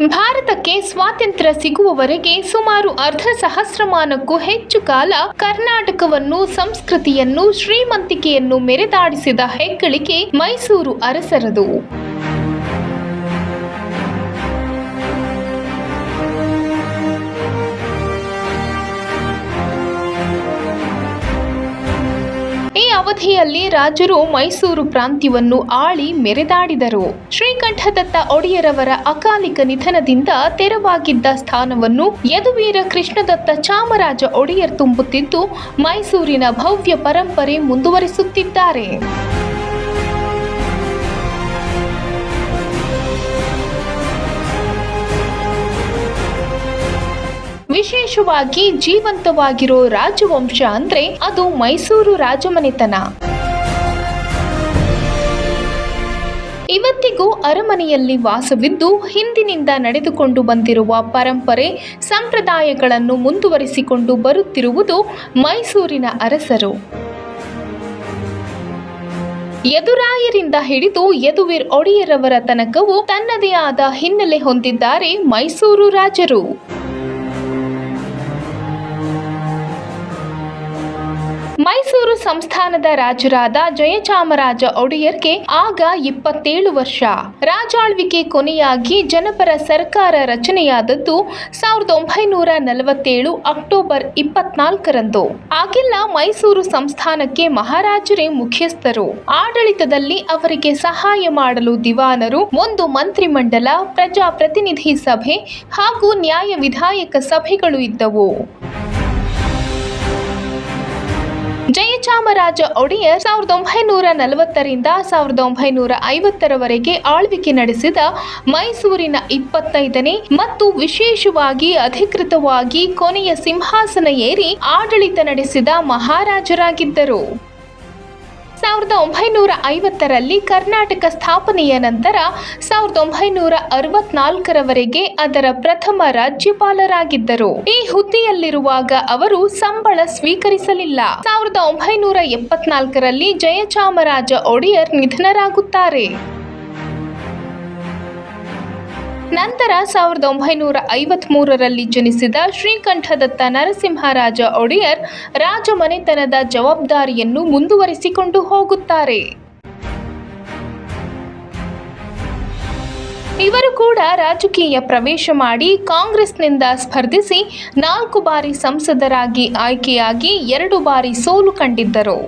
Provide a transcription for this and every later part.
ಭಾರತಕ್ಕೆ ಸ್ವಾತಂತ್ರ್ಯ ಸಿಗುವವರೆಗೆ ಸುಮಾರು ಅರ್ಧ ಸಹಸ್ರಮಾನಕ್ಕೂ ಹೆಚ್ಚು ಕಾಲ ಕರ್ನಾಟಕವನ್ನು, ಸಂಸ್ಕೃತಿಯನ್ನು, ಶ್ರೀಮಂತಿಕೆಯನ್ನು ಮೆರೆದಾಡಿಸಿದ ಹೆಗ್ಗಳಿಕೆ ಮೈಸೂರು ಅರಸರದು. ಅವಧಿಯಲ್ಲಿ ರಾಜರು ಮೈಸೂರು ಪ್ರಾಂತ್ಯವನ್ನು ಆಳಿ ಮೆರೆದಾಡಿದರು. ಶ್ರೀಕಂಠದತ್ತ ಒಡೆಯರವರ ಅಕಾಲಿಕ ನಿಧನದಿಂದ ತೆರವಾಗಿದ್ದ ಸ್ಥಾನವನ್ನು ಯದುವೀರ ಕೃಷ್ಣದತ್ತ ಚಾಮರಾಜ ಒಡೆಯರ್ ತುಂಬುತ್ತಿದ್ದು ಮೈಸೂರಿನ ಭವ್ಯ ಪರಂಪರೆ ಮುಂದುವರಿಸುತ್ತಿದ್ದಾರೆ. ವಿಶೇಷವಾಗಿ ಜೀವಂತವಾಗಿರೋ ರಾಜವಂಶ ಅಂದ್ರೆ ಅದು ಮೈಸೂರು ರಾಜಮನೆತನ. ಇವತ್ತಿಗೂ ಅರಮನೆಯಲ್ಲಿ ವಾಸವಿದ್ದು ಹಿಂದಿನಿಂದ ನಡೆದುಕೊಂಡು ಬಂದಿರುವ ಪರಂಪರೆ, ಸಂಪ್ರದಾಯಗಳನ್ನು ಮುಂದುವರಿಸಿಕೊಂಡು ಬರುತ್ತಿರುವುದು ಮೈಸೂರಿನ ಅರಸರು. ಯದುರಾಯರಿಂದ ಹಿಡಿದು ಯದುವೀರ್ ಒಡೆಯರವರ ತನಕವೂ ತನ್ನದೇ ಆದ ಹಿನ್ನೆಲೆ ಹೊಂದಿದ್ದಾರೆ ಮೈಸೂರು ರಾಜರು. ಮೈಸೂರು ಸಂಸ್ಥಾನದ ರಾಜರಾದ ಜಯಚಾಮರಾಜ ಒಡೆಯರ್ಗೆ ಆಗ ಇಪ್ಪತ್ತೇಳು ವರ್ಷ. ರಾಜಾಳ್ವಿಕೆ ಕೊನೆಯಾಗಿ ಜನಪರ ಸರ್ಕಾರ ರಚನೆಯಾದದ್ದು ಸಾವಿರದ ಒಂಬೈನೂರ ನಲವತ್ತೇಳು ಅಕ್ಟೋಬರ್ ಇಪ್ಪತ್ನಾಲ್ಕರಂದು. ಆಗೆಲ್ಲ ಮೈಸೂರು ಸಂಸ್ಥಾನಕ್ಕೆ ಮಹಾರಾಜರೇ ಮುಖ್ಯಸ್ಥರು. ಆಡಳಿತದಲ್ಲಿ ಅವರಿಗೆ ಸಹಾಯ ಮಾಡಲು ದಿವಾನರು, ಒಂದು ಮಂತ್ರಿಮಂಡಲ, ಪ್ರಜಾಪ್ರತಿನಿಧಿ ಸಭೆ ಹಾಗೂ ನ್ಯಾಯ ವಿಧಾಯಕ ಸಭೆಗಳು ಇದ್ದವು. ಜಯಚಾಮರಾಜ ಒಡೆಯರ್ ಸಾವಿರದ ಒಂಬೈನೂರ ನಲವತ್ತರಿಂದ ಸಾವಿರದ ಒಂಬೈನೂರ ಐವತ್ತರವರೆಗೆ ಆಳ್ವಿಕೆ ನಡೆಸಿದ ಮೈಸೂರಿನ ಇಪ್ಪತ್ತೈದನೇ ಮತ್ತು ವಿಶೇಷವಾಗಿ ಅಧಿಕೃತವಾಗಿ ಕೊನೆಯ ಸಿಂಹಾಸನ ಏರಿ ಆಡಳಿತ ನಡೆಸಿದ ಮಹಾರಾಜರಾಗಿದ್ದರು. ಸಾವಿರದ ಒಂಬೈನೂರ ಐವತ್ತರಲ್ಲಿ ಕರ್ನಾಟಕ ಸ್ಥಾಪನೆಯ ನಂತರ ಸಾವಿರದ ಒಂಬೈನೂರ ಅರವತ್ನಾಲ್ಕರವರೆಗೆ ಅದರ ಪ್ರಥಮ ರಾಜ್ಯಪಾಲರಾಗಿದ್ದರು. ಈ ಹುದ್ದೆಯಲ್ಲಿರುವಾಗ ಅವರು ಸಂಬಳ ಸ್ವೀಕರಿಸಲಿಲ್ಲ. ಸಾವಿರದ ಒಂಬೈನೂರ ಎಪ್ಪತ್ನಾಲ್ಕರಲ್ಲಿ ಜಯಚಾಮರಾಜ ಒಡೆಯರ್ ನಿಧನರಾಗುತ್ತಾರೆ. ನಂತರ ಸಾವಿರದ ಒಂಬೈನೂರ ಐವತ್ಮೂರರಲ್ಲಿ ಜನಿಸಿದ ಶ್ರೀಕಂಠದತ್ತ ನರಸಿಂಹರಾಜ ಒಡೆಯರ್ ರಾಜಮನೆತನದ ಜವಾಬ್ದಾರಿಯನ್ನು ಮುಂದುವರಿಸಿಕೊಂಡು ಹೋಗುತ್ತಾರೆ. ಇವರು ಕೂಡ ರಾಜಕೀಯ ಪ್ರವೇಶ ಮಾಡಿ ಕಾಂಗ್ರೆಸ್ನಿಂದ ಸ್ಪರ್ಧಿಸಿ ನಾಲ್ಕು ಬಾರಿ ಸಂಸದರಾಗಿ ಆಯ್ಕೆಯಾಗಿ ಎರಡು ಬಾರಿ ಸೋಲು ಕಂಡಿದ್ದರು.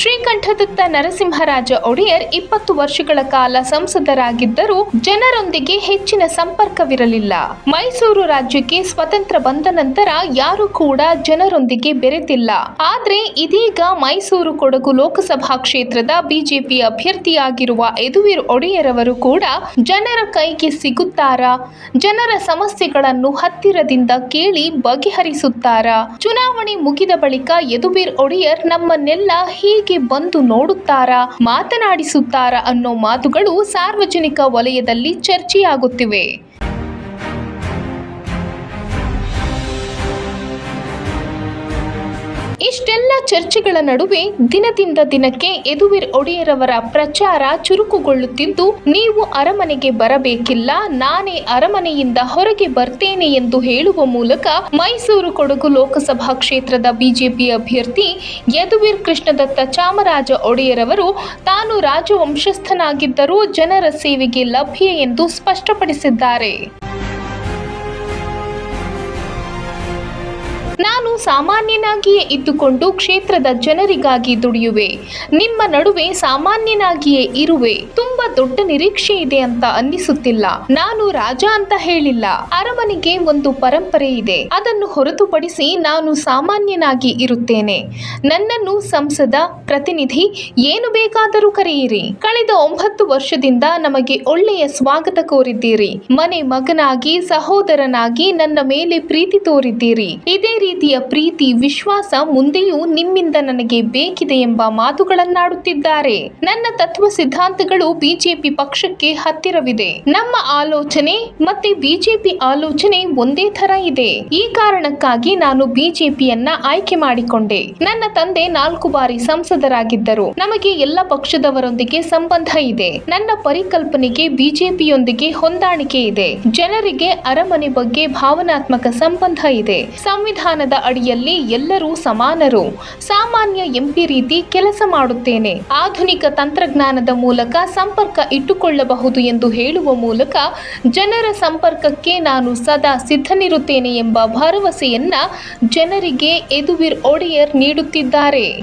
ಶ್ರೀಕಂಠದತ್ತ ನರಸಿಂಹರಾಜ ಒಡೆಯರ್ ಇಪ್ಪತ್ತು ವರ್ಷಗಳ ಕಾಲ ಸಂಸದರಾಗಿದ್ದರೂ ಜನರೊಂದಿಗೆ ಹೆಚ್ಚಿನ ಸಂಪರ್ಕವಿರಲಿಲ್ಲ. ಮೈಸೂರು ರಾಜ್ಯಕ್ಕೆ ಸ್ವತಂತ್ರ ಬಂದ ನಂತರ ಯಾರು ಕೂಡ ಜನರೊಂದಿಗೆ ಬೆರೆತಿಲ್ಲ. ಆದ್ರೆ ಇದೀಗ ಮೈಸೂರು ಕೊಡಗು ಲೋಕಸಭಾ ಕ್ಷೇತ್ರದ ಬಿಜೆಪಿ ಅಭ್ಯರ್ಥಿಯಾಗಿರುವ ಯದುವೀರ್ ಒಡೆಯರ್ ಅವರು ಕೂಡ ಜನರ ಕೈಗೆ ಸಿಗುತ್ತಾರಾ? ಜನರ ಸಮಸ್ಯೆಗಳನ್ನು ಹತ್ತಿರದಿಂದ ಕೇಳಿ ಬಗೆಹರಿಸುತ್ತಾರಾ? ಚುನಾವಣೆ ಮುಗಿದ ಬಳಿಕ ಯದುವೀರ್ ಒಡೆಯರ್ ನಮ್ಮನ್ನೆಲ್ಲ ಹೀಗೆ ಬಂದು ನೋಡುತ್ತಾರಾ ಮಾತನಾಡಿಸುತ್ತಾರಾ ಅನ್ನೋ ಮಾತುಗಳು ಸಾರ್ವಜನಿಕ ವಲಯದಲ್ಲಿ ಚರ್ಚೆಯಾಗುತ್ತಿವೆ. ಇಷ್ಟೆಲ್ಲ ಚರ್ಚೆಗಳ ನಡುವೆ ದಿನದಿಂದ ದಿನಕ್ಕೆ ಯದುವೀರ್ ಒಡೆಯರವರ ಪ್ರಚಾರ ಚುರುಕುಗೊಳ್ಳುತ್ತಿದ್ದು, ನೀವು ಅರಮನೆಗೆ ಬರಬೇಕಿಲ್ಲ, ನಾನೇ ಅರಮನೆಯಿಂದ ಹೊರಗೆ ಬರ್ತೇನೆ ಎಂದು ಹೇಳುವ ಮೂಲಕ ಮೈಸೂರು ಕೊಡಗು ಲೋಕಸಭಾ ಕ್ಷೇತ್ರದ ಬಿಜೆಪಿ ಅಭ್ಯರ್ಥಿ ಯದುವೀರ್ ಕೃಷ್ಣದತ್ತ ಚಾಮರಾಜ ಒಡೆಯರವರು ತಾನು ರಾಜವಂಶಸ್ಥನಾಗಿದ್ದರೂ ಜನರ ಸೇವೆಗೆ ಲಭ್ಯ ಎಂದು ಸ್ಪಷ್ಟಪಡಿಸಿದ್ದಾರೆ. ನಾನು ಸಾಮಾನ್ಯನಾಗಿಯೇ ಇದ್ದುಕೊಂಡು ಕ್ಷೇತ್ರದ ಜನರಿಗಾಗಿ ದುಡಿಯುವೆ. ನಿಮ್ಮ ನಡುವೆ ಸಾಮಾನ್ಯನಾಗಿಯೇ ಇರುವೆ. ತುಂಬಾ ದೊಡ್ಡ ನಿರೀಕ್ಷೆ ಇದೆ ಅಂತ ಅನ್ನಿಸುತ್ತಿಲ್ಲ. ನಾನು ರಾಜ ಅಂತ ಹೇಳಿಲ್ಲ. ಅರಮನೆಗೆ ಒಂದು ಪರಂಪರೆ ಇದೆ. ಅದನ್ನು ಹೊರತುಪಡಿಸಿ ನಾನು ಸಾಮಾನ್ಯನಾಗಿ ಇರುತ್ತೇನೆ. ನನ್ನನ್ನು ಸಂಸದ, ಪ್ರತಿನಿಧಿ ಏನು ಬೇಕಾದರೂ ಕರೆಯಿರಿ. ಕಳೆದ ಒಂಬತ್ತು ವರ್ಷದಿಂದ ನಮಗೆ ಒಳ್ಳೆಯ ಸ್ವಾಗತ ಕೋರಿದ್ದೀರಿ. ಮನೆ ಮಗನಾಗಿ, ಸಹೋದರನಾಗಿ ನನ್ನ ಮೇಲೆ ಪ್ರೀತಿ ತೋರಿದ್ದೀರಿ. ಇದೇ ರೀತಿಯ ಪ್ರೀತಿ, ವಿಶ್ವಾಸ ಮುಂದೆಯೂ ನಿಮ್ಮಿಂದ ನನಗೆ ಬೇಕಿದೆ ಎಂಬ ಮಾತುಗಳನ್ನಾಡುತ್ತಿದ್ದಾರೆ. ನನ್ನ ತತ್ವ ಸಿದ್ಧಾಂತಗಳು ಬಿಜೆಪಿ ಪಕ್ಷಕ್ಕೆ ಹತ್ತಿರವಿದೆ. ನಮ್ಮ ಆಲೋಚನೆ ಮತ್ತೆ ಬಿಜೆಪಿ ಆಲೋಚನೆ ಒಂದೇ ತರ ಇದೆ. ಈ ಕಾರಣಕ್ಕಾಗಿ ನಾನು ಬಿಜೆಪಿಯನ್ನ ಆಯ್ಕೆ ಮಾಡಿಕೊಂಡೆ. ನನ್ನ ತಂದೆ ನಾಲ್ಕು ಬಾರಿ ಸಂಸದರಾಗಿದ್ದರು. ನಮಗೆ ಎಲ್ಲ ಪಕ್ಷದವರೊಂದಿಗೆ ಸಂಬಂಧ ಇದೆ. ನನ್ನ ಪರಿಕಲ್ಪನೆಗೆ ಬಿಜೆಪಿಯೊಂದಿಗೆ ಹೊಂದಾಣಿಕೆ ಇದೆ. ಜನರಿಗೆ ಅರಮನೆ ಬಗ್ಗೆ ಭಾವನಾತ್ಮಕ ಸಂಬಂಧ ಇದೆ. ಸಂವಿಧಾನದ ಅಡಿಯಲ್ಲಿ ಎಲ್ಲರೂ ಸಮಾನರು. ಸಾಮಾನ್ಯ ಎಂಪಿ ರೀತಿ ಕೆಲಸ ಮಾಡುತ್ತೇನೆ. ಆಧುನಿಕ ತಂತ್ರಜ್ಞಾನದ ಮೂಲಕ ಸಂಪರ್ಕ ಇಟ್ಟುಕೊಳ್ಳಬಹುದು ಎಂದು ಹೇಳುವ ಮೂಲಕ ಜನರ ಸಂಪರ್ಕಕ್ಕೆ ನಾನು ಸದಾ ಸಿದ್ಧನಿರುತ್ತೇನೆ ಎಂಬ ಭರವಸೆಯನ್ನ ಜನರಿಗೆ ಎದುವಿರ್ ಒಡೆಯರ್ ನೀಡುತ್ತಿದ್ದಾರೆ.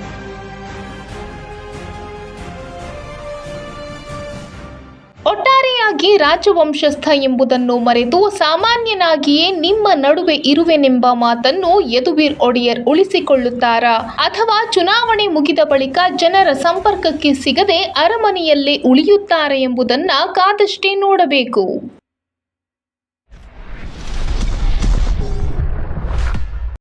ಒಟ್ಟಾರೆಯಾಗಿ ರಾಜವಂಶಸ್ಥ ಎಂಬುದನ್ನು ಮರೆತು ಸಾಮಾನ್ಯನಾಗಿಯೇ ನಿಮ್ಮ ನಡುವೆ ಇರುವೆನೆಂಬ ಮಾತನ್ನು ಯದುವೀರ್ ಒಡೆಯರ್ ಉಳಿಸಿಕೊಳ್ಳುತ್ತಾರಾ. ಅಥವಾ ಚುನಾವಣೆ ಮುಗಿದ ಬಳಿಕ ಜನರ ಸಂಪರ್ಕಕ್ಕೆ ಸಿಗದೆ ಅರಮನೆಯಲ್ಲೇ ಉಳಿಯುತ್ತಾರೆ ಎಂಬುದನ್ನ ಕಾದಷ್ಟೇ ನೋಡಬೇಕು.